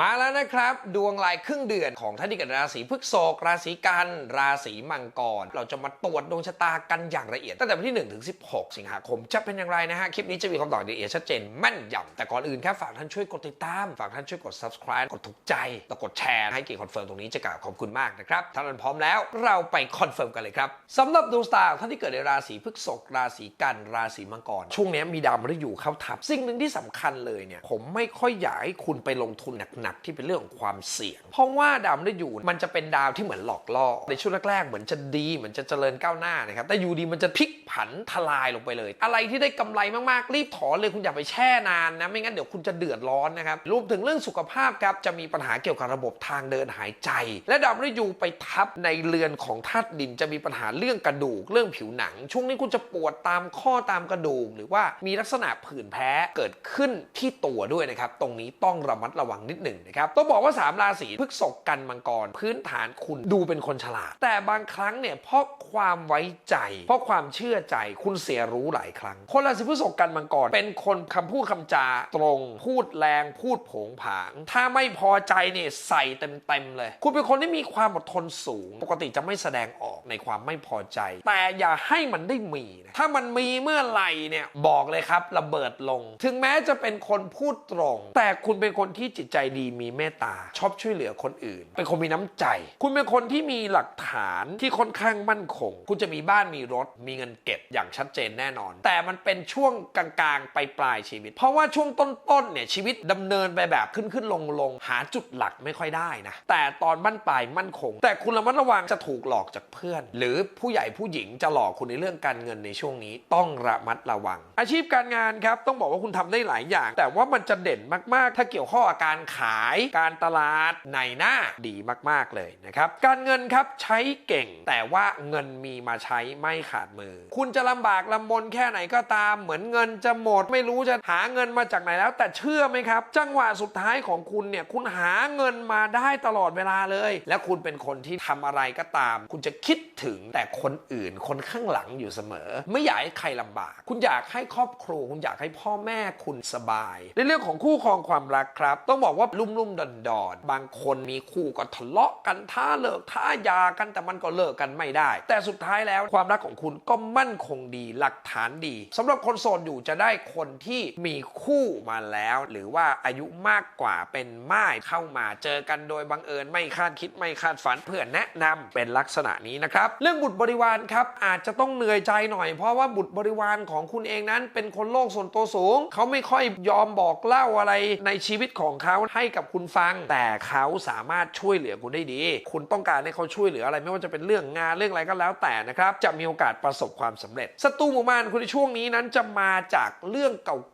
มาแล้วนะครับ ดวงรายครึ่งเดือนของท่านที่เกิดราศีพฤษภราศีกัน ราศีมังกร เราจะมาตรวจดวงชะตากันอย่างละเอียดตั้งแต่วันที่1ถึง16 สิงหาคม จะเป็นอย่างไรนะฮะ คลิปนี้จะมีคำตอบละเอียดชัดเจนแม่นยำแต่ก่อนอื่นครับฝากท่านช่วยกดติดตาม ฝากท่านช่วยกด subscribe กดถูกใจแล้วกดแชร์ให้เกียรติคอนเฟิร์มตรงนี้จะกล่าวขอบคุณมากนะครับถ้าท่านพร้อมแล้วเราไปคอนเฟิร์มกันเลยครับสำหรับดวงสตาท่านที่เกิดในราศีพฤษภราศีกันราศีมังกรช่วงนี้มีดาวมฤตยูเข้าทับสิ่งหนึ่งที่สำคัญเลยเนี่ยผมไม่ค่อยอยากให้คุณไปลงทุนหนักๆที่เป็นเรื่องของความเสี่ยง เพราะว่าดาวมฤตยูมันจะเป็นดาวที่เหมือนหลอกล่อ ในช่วงแรกๆเหมือนจะดีเหมือนจะเจริญก้าวหน้านะครับ แต่อยู่ดีมันจะพลิกผันทลายลงไปเลย อะไรที่ได้กำไรมากๆ รีบถอนเลยคุณอย่าไปแช่นานนะ ไม่งั้นเดี๋ยวคุณจะเดือดร้อนนะครับ รวมถึงเรื่องสุขภาพครับ จะมีปัญหาเกี่ยวกับระบบทางเดินหายใจ และดาวมฤตยูไปทับในเรือนของธาตุดินจะมีปัญหาเรื่องกระดูก เรื่องผิวหนัง ช่วงนี้คุณจะปวดตามข้อตามกระดูก หรือว่ามีลักษณะผื่นแพ้เกิดขึ้นที่ตัวด้วยนะครับ ตรงนี้ต้องระมัดระวังนิดหนึ่งนะครับต้องบอกว่าสามราศีพฤกษภกันมังกร พื้นฐานคุณดูเป็นคนฉลาด แต่บางครั้งเนี่ยเพราะความไว้ใจ เพราะความเชื่อใจคุณเสียรู้หลายครั้ง คนราศีพฤกษภกันมังกร เป็นคนคำพูดคำจาตรง พูดแรงพูดผงผาง ถ้าไม่พอใจเนี่ยใส่เต็มๆเลย คุณเป็นคนที่มีความอดทนสูง ปกติจะไม่แสดงออกในความไม่พอใจ แต่อย่าให้มันได้มีนะถ้ามันมีเมื่อไหร่เนี่ยบอกเลยครับระเบิดลง ถึงแม้จะเป็นคนพูดตรง แต่คุณเป็นคนที่จิตใจดีมีเมตตา ชอบช่วยเหลือคนอื่น เป็นคนมีน้ำใจ คุณเป็นคนที่มีหลักฐานที่ค่อนข้างมั่นคง คุณจะมีบ้านมีรถ มีเงินเก็บอย่างชัดเจนแน่นอน แต่มันเป็นช่วงกลางๆไปปลายชีวิต เพราะว่าช่วงต้นๆเนี่ยชีวิตดำเนินไปแบบขึ้นขึ้นลงลงๆหาจุดหลักไม่ค่อยได้นะ แต่ตอนบั้นปลายมั่นคง แต่คุณระมัดระวังจะถูกหลอกจากเพื่อน หรือผู้ใหญ่ผู้หญิงจะหลอกคุณในเรื่องการเงินในช่วงนี้ต้องระมัดระวัง อาชีพการงานครับต้องบอกว่าคุณทำได้หลายอย่าง แต่ว่ามันจะเด่นมากๆ ถ้าเกี่ยวข้องกับการขาายการตลาดในหน้าดีมาก ๆ เลยนะครับ การเงินครับใช้เก่ง แต่ว่าเงินมีมาใช้ไม่ขาดมือ คุณจะลำบากลำบนแค่ไหนก็ตาม เหมือนเงินจะหมด ไม่รู้จะหาเงินมาจากไหนแล้ว แต่เชื่อไหมครับ จังหวะสุดท้ายของคุณเนี่ยคุณหาเงินมาได้ตลอดเวลาเลย และคุณเป็นคนที่ทำอะไรก็ตาม คุณจะคิดถึงแต่คนอื่นคนข้างหลังอยู่เสมอ ไม่อยากให้ใครลำบาก คุณอยากให้ครอบครัวคุณอยากให้พ่อแม่คุณสบาย ในเรื่องของคู่ครองความรักครับ ต้องบอกว่าลุ่มลุ่มดอนดอนบางคนมีคู่ก็ทะเลาะกันท้าเลิกท้ายากันแต่มันก็เลิกกันไม่ได้ แต่สุดท้ายแล้วความรักของคุณก็มั่นคงดีหลักฐานดีสำหรับคนโสดอยู่จะได้คนที่มีคู่มาแล้ว หรือว่าอายุมากกว่าเป็นม่ายเข้ามาเจอกันโดยบังเอิญไม่คาดคิดไม่คาดฝันเพื่อแนะนำเป็นลักษณะนี้นะครับ เรื่องบุตรบริวารครับอาจจะต้องเหนื่อยใจหน่อย เพราะว่าบุตรบริวารของคุณเองนั้น เป็นคนโลกส่วนตัวสูง เขาไม่ค่อยยอมบอกเล่าอะไรในชีวิตของเขาให้กับคุณฟัง แต่เขาสามารถช่วยเหลือคุณได้ดี คุณต้องการให้เขาช่วยเหลืออะไร ไม่ว่าจะเป็นเรื่องงานเรื่องอะไรก็แล้วแต่นะครับจะมีโอกาสประสบความสำเร็จศัตรูหมู่บ้านคุณในช่วงนี้นั้นจะมาจากเรื่อง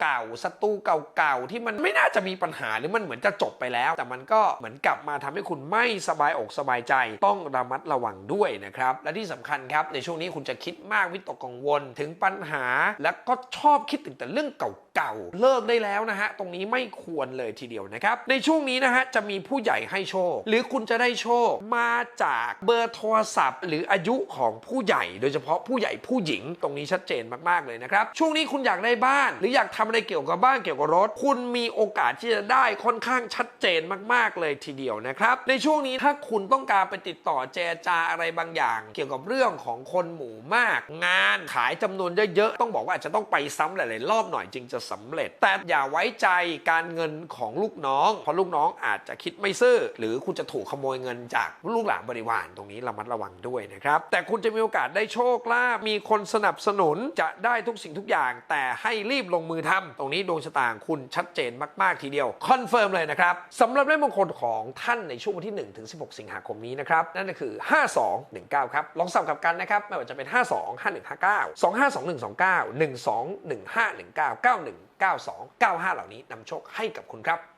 เก่าๆศัตรูเก่าๆที่มันไม่น่าจะมีปัญหาหรือมันเหมือนจะจบไปแล้ว แต่มันก็เหมือนกลับมาทำให้คุณไม่สบายอกสบายใจ ต้องระมัดระวังด้วยนะครับและที่สำคัญครับในช่วงนี้คุณจะคิดมากวิตกกังวลถึงปัญหา และก็ชอบคิดถึงแต่เรื่องเก่าๆเลิกได้แล้วนะฮะตรงนี้ไม่ควรเลยทีเดียวนะครับในช่วงนี้นะฮะจะมีผู้ใหญ่ให้โชค หรือคุณจะได้โชคมาจากเบอร์โทรศัพท์ หรืออายุของผู้ใหญ่ โดยเฉพาะผู้ใหญ่ผู้หญิงตรงนี้ชัดเจนมากๆเลยนะครับ ช่วงนี้คุณอยากได้บ้าน หรืออยากทำอะไรเกี่ยวกับบ้านเกี่ยวกับรถ คุณมีโอกาสที่จะได้ค่อนข้างชัดเจนมากๆเลยทีเดียวนะครับ ในช่วงนี้ถ้าคุณต้องการไปติดต่อเจรจาอะไรบางอย่าง เกี่ยวกับเรื่องของคนหมู่มาก งานขายจำนวนเยอะๆต้องบอกว่าอาจจะต้องไปซ้ำหลายๆรอบหน่อยจึงจะสำเร็จ แต่อย่าไว้ใจการเงินของลูกน้องเราะลูกน้องอาจจะคิดไม่ซื่อ หรือคุณจะถูกขโมยเงินจากลูกหลานบริวารตรงนี้ระมัดระวังด้วยนะครับ แต่คุณจะมีโอกาสได้โชคลาภมีคนสนับสนุนจะได้ทุกสิ่งทุกอย่าง แต่ให้รีบลงมือทำตรงนี้ดวงชะตางคุณชัดเจนมาก ๆ ทีเดียวคอนเฟิร์มเลยนะครับสำหรับเลขมงคลของท่านในช่วงวันที่1ถึง16 สิงหาคมนี้นะครับนั่นก็คือ 5219 ครับลองสับกับกันนะครับไม่ว่าจะเป็น 52 5159 252129 121519 9192 95 เหล่านี้นำโชคให้กับคุณครับ